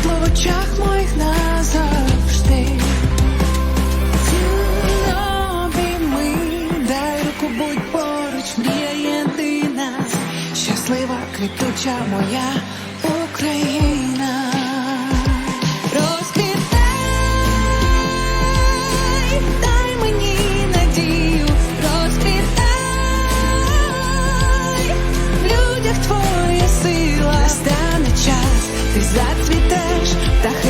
світло в очах моїх назавжди. Обійми, дай руку, будь поруч, мрія єдина, щаслива, квітуча моя Україна. Розквітай, дай ventaja